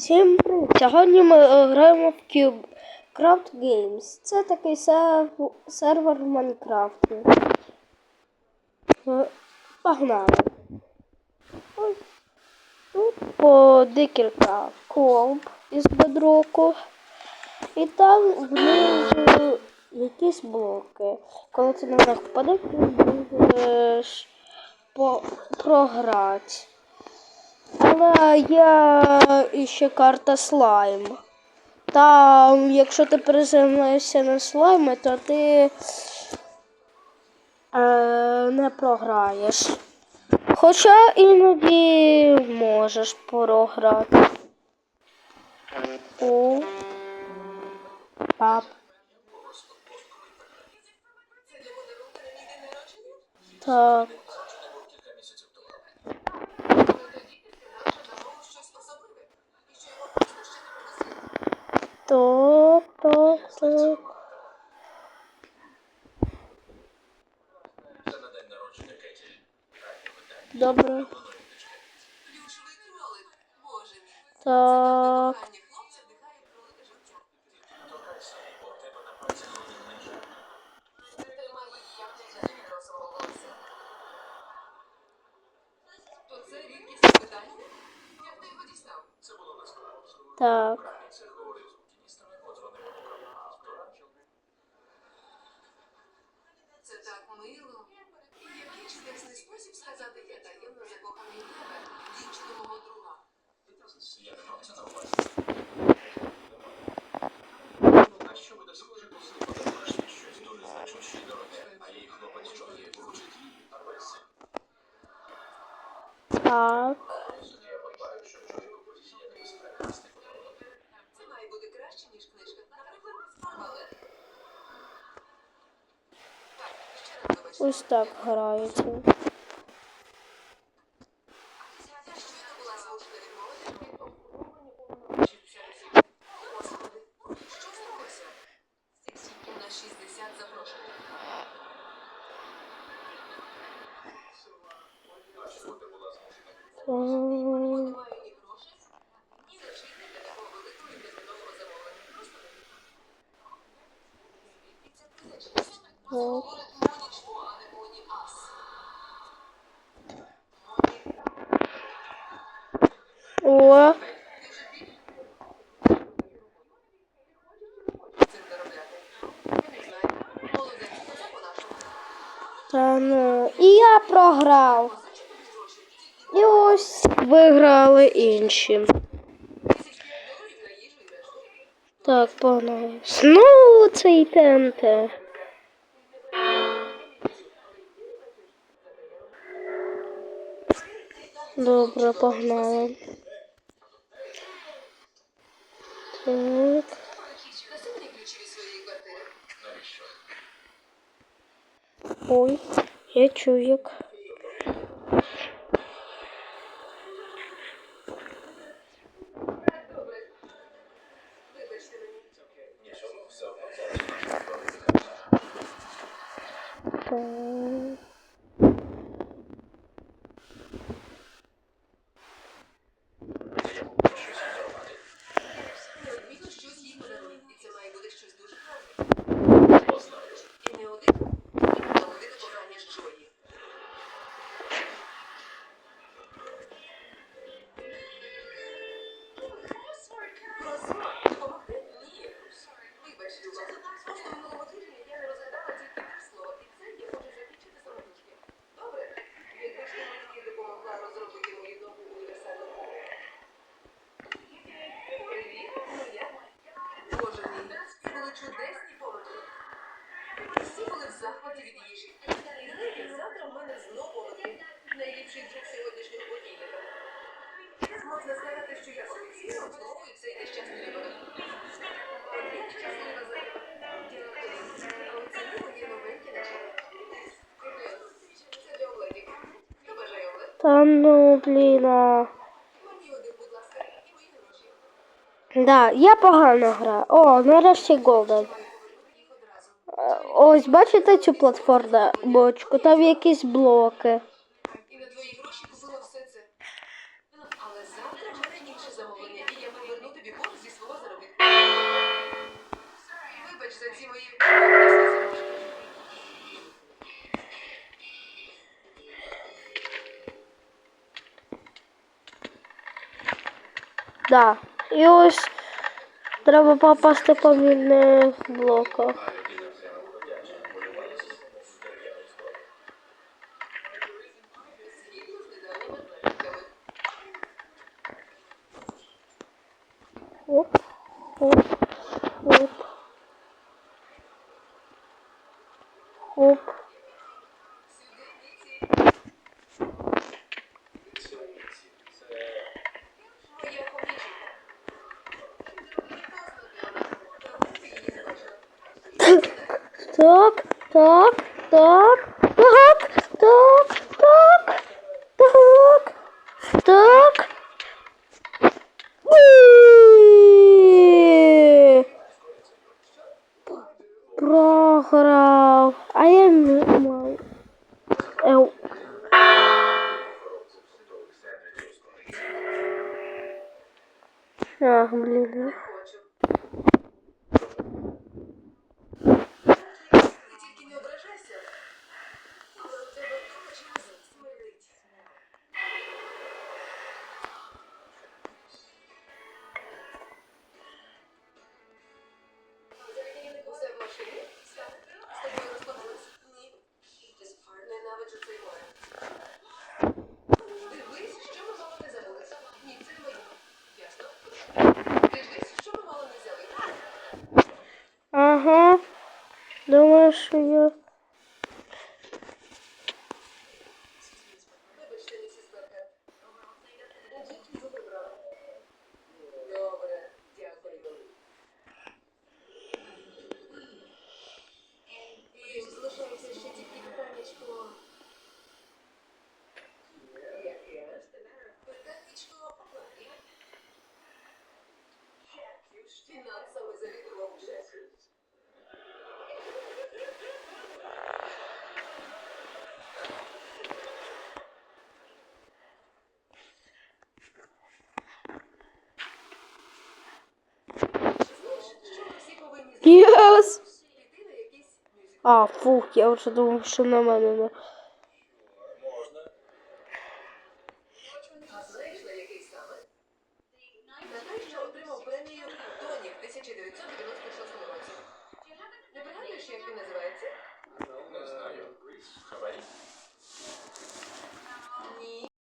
Всім привіт! Сьогодні ми граємо в Cubecraft Games. Це такий сервер в Майнкрафті. Е, погнали! Ось тут по декілька колб із бедроку. І там внизу якісь блоки. Коли ти на них впаде, ти будеш програти. Я є карта слайм. Там, якщо ти приземлишся на слайми, то ти е, не програєш. Хоча іноді можеш програти. О. Пап. Так. Топ, топ, топ. Добре. Так. Так. Ось так грається. О. О. Та ну, і я програв. І ось виграли інші. Так, погнали. Знову цей ТНТ. Добре, погнали. Так. Ой, я чуєк. Та ну, блін. Да, я погано граю. О, нарешті Голден. Ось бачите цю платформу бочку? Там якісь блоки. Але завтра в мене інше замовлення, і я поверну тобі борг зі свого заробітку. Вибач за ці мої замовлення. Да. І ось треба попасти по вільних блоках. Hop. Hop. Hop. Hop. Tık. Tık. Tık. Tık. हाँ, अलहमदिल्ला Думаю, що я. А, фух, я вже думав, що на мене не. А знаєш, на який саме? На той, що отримав премію Тоні в 1996 році. Не пригадуєш, як він називається? Не знаю. Хабарі.